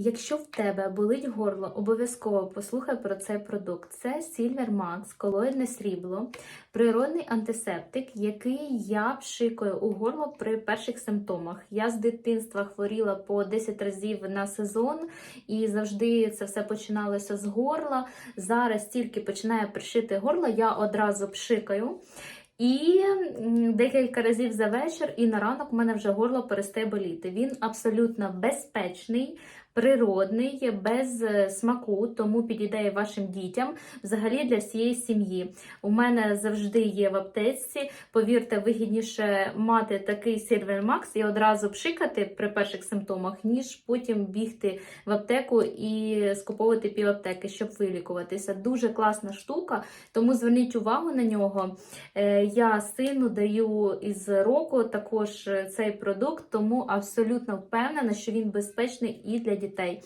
Якщо в тебе болить горло, обов'язково послухай про цей продукт. Це Silver Max, колоїдне срібло, природний антисептик, який я пшикаю у горло при перших симптомах. Я з дитинства хворіла по 10 разів на сезон, і завжди це все починалося з горла. Зараз тільки починає пришити горло, я одразу пшикаю. І декілька разів за вечір, і на ранок в мене вже горло перестає боліти. Він абсолютно безпечний, природний, без е, смаку, тому підійде вашим дітям, взагалі для всієї сім'ї. У мене завжди є в аптечці. Повірте, вигідніше мати такий Max і одразу пшикати при перших симптомах, ніж потім бігти в аптеку і скуповувати пів аптеки, щоб вилікуватися. Дуже класна штука, тому зверніть увагу на нього. Е, Я сину даю із року також е, цей продукт, тому абсолютно впевнена, що він безпечний і для дітей.